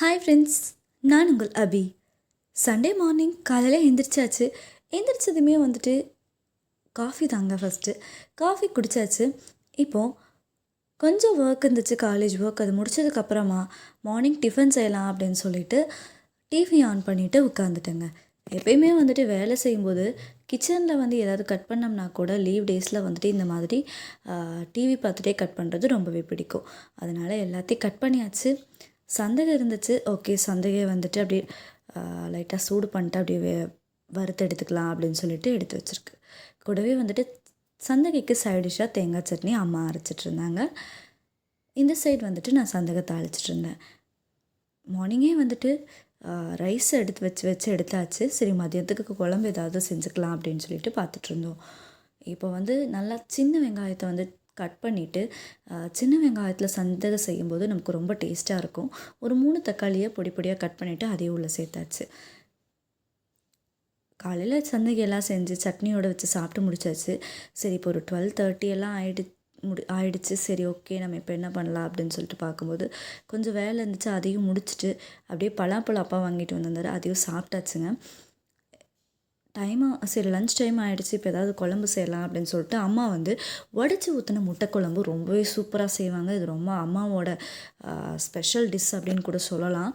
Hi friends நான் உங்கள் அபி. Sunday morning காலையில் எந்திரிச்சாச்சு. எந்திரிச்சதுமே வந்துட்டு காஃபி தாங்க ஃபஸ்ட்டு காஃபி குடித்தாச்சு இப்போது கொஞ்சம் ஒர்க் இருந்துச்சு காலேஜ் ஒர்க் அது முடிச்சதுக்கப்புறமா மார்னிங் டிஃபன் செய்யலாம் அப்படின்னு சொல்லிட்டு டிவி ஆன் பண்ணிவிட்டு உட்காந்துட்டேங்க எப்பயுமே வந்துட்டு வேலை செய்யும்போது கிச்சனில் வந்து ஏதாவது கட் பண்ணோம்னா கூட லீவ் டேஸில் வந்துட்டு இந்த மாதிரி டிவி பார்த்துட்டே கட் பண்ணுறது ரொம்பவே பிடிக்கும். அதனால் எல்லாத்தையும் கட் பண்ணியாச்சு. சந்தகை இருந்துச்சு. ஓகே சந்தகையை வந்துட்டு அப்படியே லைட்டாக சூடு பண்ணிட்டு அப்படியே வறுத்து எடுத்துக்கலாம் அப்படின்னு சொல்லிட்டு எடுத்து வச்சுருக்கு. கூடவே வந்துட்டு சந்தகைக்கு சைட் டிஷ்ஷாக தேங்காய் சட்னி அம்மா அரைச்சிட்டு இருந்தாங்க. இந்த சைடு வந்துட்டு நான் சந்தகை தாளிச்சிட்டு இருந்தேன். மார்னிங்கே வந்துட்டு ரைஸ் எடுத்து வச்சு வச்சு எடுத்தாச்சு. சரி மதியத்துக்கு குழம்பு ஏதாவது செஞ்சுக்கலாம் அப்படின்னு சொல்லிட்டு பார்த்துட்ருந்தோம் இப்போ வந்து நல்லா சின்ன வெங்காயத்தை வந்து கட் பண்ணிவிட்டு சின்ன வெங்காயத்தில் சந்தகை செய்யும்போது நமக்கு ரொம்ப டேஸ்ட்டாக இருக்கும். ஒரு மூணு தக்காளியை பொடி பொடியாக கட் பண்ணிவிட்டு அதையும் உள்ளே சேர்த்தாச்சு. காலையில் சந்தகையெல்லாம் செஞ்சு சட்னியோடு வச்சு சாப்பிட்டு முடிச்சாச்சு. சரி இப்போ ஒரு டுவெல் தேர்ட்டி எல்லாம் ஆகிடு முடி ஆயிடுச்சு. சரி ஓகே நம்ம இப்போ என்ன பண்ணலாம் அப்படின்னு சொல்லிட்டு பார்க்கும்போது கொஞ்சம் வேலை இருந்துச்சு அதையும் முடிச்சுட்டு அப்படியே பலாப்பழம் அப்பா வாங்கிட்டு வந்திருந்தாரு. அதையும் சாப்பிட்டாச்சுங்க. டைமாக சரி லஞ்ச் டைம் ஆகிடுச்சு இப்போ ஏதாவது குழம்பு செய்யலாம் அப்படின்னு சொல்லிட்டு அம்மா வந்து உடச்சி ஊற்றின முட்டை குழம்பு ரொம்பவே சூப்பராக செய்வாங்க. இது ரொம்ப அம்மாவோட ஸ்பெஷல் டிஷ் அப்படின்னு கூட சொல்லலாம்.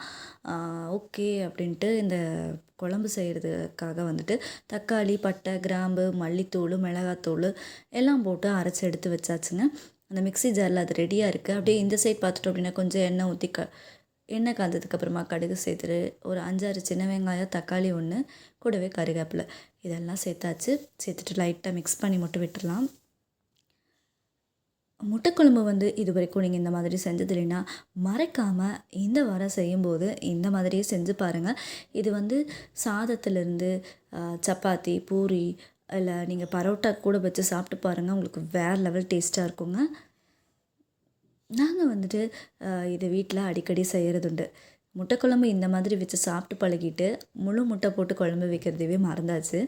ஓகே அப்படின்ட்டு இந்த குழம்பு செய்கிறதுக்காக வந்துட்டு தக்காளி பட்டை கிராம்பு மல்லித்தூள் மிளகாத்தூள் எல்லாம் போட்டு அரைச்சி எடுத்து வச்சாச்சுங்க. அந்த மிக்ஸி ஜாரில் அது ரெடியாக இருக்குது அப்படியே இந்த சைட் பார்த்துட்டோம் அப்படின்னா கொஞ்சம் எண்ணெய் ஊற்றி க எண்ணெய் காய்ஞ்சதுக்கப்புறமா கடுகு சேர்த்துரு ஒரு அஞ்சாறு சின்ன வெங்காயம் தக்காளி ஒன்று கூடவே கருவேப்பிலை. இதெல்லாம் சேர்த்தாச்சு. சேர்த்துட்டு லைட்டாக மிக்ஸ் பண்ணி மட்டும் விட்டுடலாம். முட்டைக்குழம்பு வந்து இது வரைக்கும் நீங்கள் இந்த மாதிரி செஞ்சது இல்லைன்னா மறக்காமல் இந்த வாரம் செய்யும்போது இந்த மாதிரியே செஞ்சு பாருங்கள் இது வந்து சாதத்துலேருந்து சப்பாத்தி பூரி இல்லை நீங்கள் பரோட்டா கூட வச்சு சாப்பிட்டு பாருங்கள் உங்களுக்கு வேறு லெவல் டேஸ்ட்டாக இருக்குங்க. நாங்கள் வந்துட்டு இது இதை வீட்டில் அடிக்கடி செய்கிறதுண்டு முட்டைக்குழம்பு இந்த மாதிரி வச்சு சாப்பிட்டு பழகிட்டு முழு முட்டை போட்டு குழம்பு வைக்கிறதவே மறந்தாச்சு.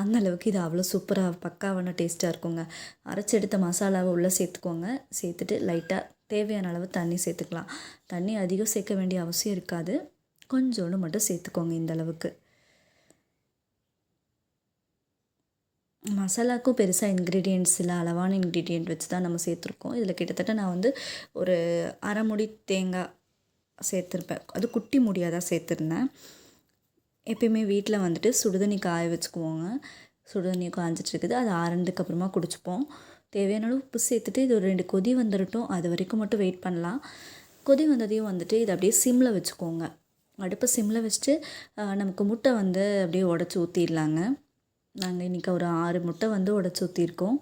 அந்த அளவுக்கு இது அவ்வளோ சூப்பராக பக்காவான டேஸ்ட்டாக இருக்குங்க. அரைச்சி எடுத்த மசாலாவை உள்ளே சேர்த்துக்கோங்க. சேர்த்துட்டு லைட்டாக தேவையான அளவு தண்ணி சேர்த்துக்கலாம். தண்ணி அதிகம் சேர்க்க வேண்டிய அவசியம் இருக்காது. கொஞ்சோண்டு மட்டும் சேர்த்துக்கோங்க இந்த அளவுக்கு. மசாலாக்கும் பெருசாக இன்க்ரீடியன்ட்ஸ் இல்லை அளவான இன்க்ரீடியண்ட் வச்சு தான் நம்ம சேர்த்துருக்கோம். இதில் கிட்டத்தட்ட நான் வந்து ஒரு அரை முடி தேங்காய் சேர்த்துருப்பேன். அது குட்டி முடியாக தான் சேர்த்துருந்தேன். எப்பயுமே வீட்டில் வந்துட்டு சுடுதண்ணி காய வச்சுக்குவோங்க. சுடுதண்ணி காய்ஞ்சிட்டு இருக்குது. அது ஆறுனதுக்கு அப்புறமா குடிச்சுப்போம். தேவையான அளவு உப்பு சேர்த்துட்டு இது ஒரு ரெண்டு கொதி வந்துடட்டும் அது வரைக்கும் மட்டும் வெயிட் பண்ணலாம். கொதி வந்ததையும் வந்துட்டு இதை அப்படியே சிம்மில் வச்சுக்கோங்க. அடுப்பை சிம்மில் வச்சுட்டு நமக்கு முட்டை வந்து அப்படியே உடச்சி ஊற்றிடலாங்க நாங்கள் இன்றைக்கி ஒரு ஆறு முட்டை வந்து உடச்சி ஊற்றிருக்கோம்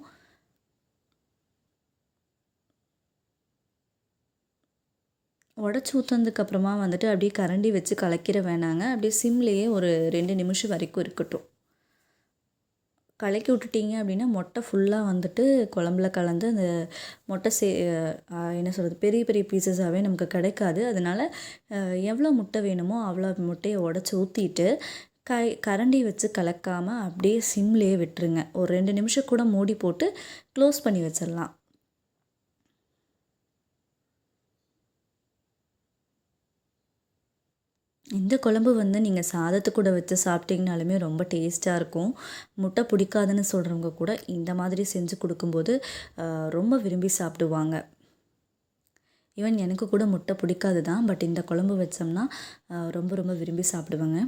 உடச்சி ஊற்றுனதுக்கப்புறமா வந்துட்டு அப்படியே கரண்டி வச்சு கலக்கிற வேணாங்க. அப்படியே சிம்லேயே ஒரு ரெண்டு நிமிஷம் வரைக்கும் இருக்கட்டும். கலக்கி விட்டுட்டீங்க அப்படின்னா மொட்டை ஃபுல்லாக வந்துட்டு குழம்புல கலந்து அந்த மொட்டை சே என்ன சொல்கிறது பெரிய பெரிய பீசஸாகவே நமக்கு கிடைக்காது. அதனால் எவ்வளோ முட்டை வேணுமோ அவ்வளோ முட்டையை உடச்சி ஊற்றிட்டு கை கரண்டி வச்சு கலக்காமல் அப்படியே சிம்லேயே விட்டுருங்க. ஒரு ரெண்டு நிமிஷம் கூட மூடி போட்டு க்ளோஸ் பண்ணி வச்சிடலாம் இந்த குழம்பு வந்து நீங்கள் சாதத்து கூட வச்சு சாப்பிட்டீங்கனாலுமே ரொம்ப டேஸ்ட்டாக இருக்கும். முட்டை பிடிக்காதுன்னு சொல்கிறவங்க கூட இந்த மாதிரி செஞ்சு கொடுக்கும்போது ரொம்ப விரும்பி சாப்பிடுவாங்க. ஈவன் எனக்கு கூட முட்டை பிடிக்காது தான் பட் இந்த குழம்பு வச்சோம்னா ரொம்ப ரொம்ப விரும்பி சாப்பிடுவேங்க.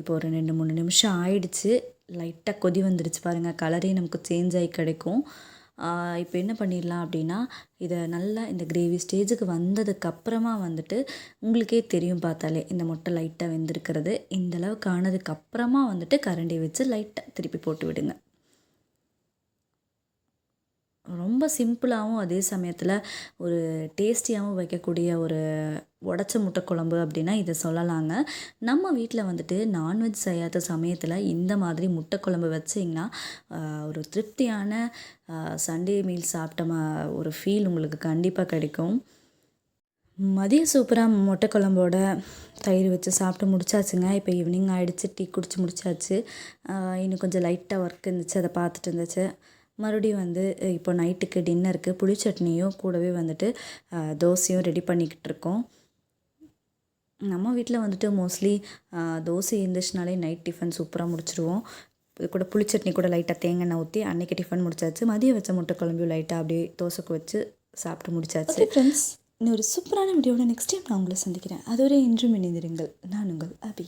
இப்போ ஒரு ரெண்டு மூணு நிமிஷம் ஆயிடுச்சு. லைட்டாக கொதி வந்துடுச்சு பாருங்கள் கலரே நமக்கு சேஞ்ச் ஆகி கிடைக்கும். இப்போ என்ன பண்ணிடலாம் அப்படின்னா இதை நல்லா இந்த கிரேவி ஸ்டேஜுக்கு வந்ததுக்கப்புறமா வந்துட்டு உங்களுக்கே தெரியும் பார்த்தாலே இந்த முட்டை லைட்டாக வெந்திருக்கிறது. இந்த ஆனதுக்கப்புறமா வந்துட்டு கரண்டி வச்சு லைட்டாக திருப்பி போட்டு விடுங்க. ரொம்ப சிம்பிளாகவும் அதே சமயத்தில் ஒரு டேஸ்டியாகவும் வைக்கக்கூடிய ஒரு உடச்ச முட்டை குழம்பு அப்படின்னா இதை சொல்லலாங்க. நம்ம வீட்டில் வந்துட்டு நான்வெஜ் செய்யாத சமயத்தில் இந்த மாதிரி முட்டை குழம்பு வச்சிங்கன்னா ஒரு திருப்தியான சண்டே மீல் சாப்பிட்ட மா ஒரு ஃபீல் உங்களுக்கு கண்டிப்பாக கிடைக்கும். மதியம் சூப்பராக முட்டை குழம்போட தயிர் வச்சு சாப்பிட்டு முடிச்சாச்சுங்க. இப்போ ஈவினிங் ஆகிடுச்சு டீ குடிச்சு முடிச்சாச்சு. இன்னும் கொஞ்சம் லைட்டாக ஒர்க் இருந்துச்சு அதை பார்த்துட்டு இருந்துச்சு. மறுபடியும் வந்து இப்போ நைட்டுக்கு டின்னருக்கு புளி சட்னியும் கூடவே வந்துட்டு தோசையும் ரெடி பண்ணிக்கிட்டு இருக்கோம். நம்ம வீட்டில் வந்துட்டு மோஸ்ட்லி தோசை இருந்துச்சுனாலே நைட் டிஃபன் சூப்பராக முடிச்சிடுவோம் இது கூட புளிச்சட்னி கூட லைட்டாக தேங்காய் எண்ணெய் ஊற்றி அன்றைக்கி டிஃபன் முடிச்சாச்சு. மதியம் வச்ச முட்டை குழம்பு லைட்டாக அப்படியே தோசைக்கு வச்சு சாப்பிட்டு முடிச்சாச்சு. ஃப்ரெண்ட்ஸ் இன்னொரு சூப்பரான வீடியோவில் நெக்ஸ்ட் டைம் நான் உங்களை சந்திக்கிறேன். அதுவரை இன்றும் இணைந்திருங்கள். நான் உங்கள் அபி.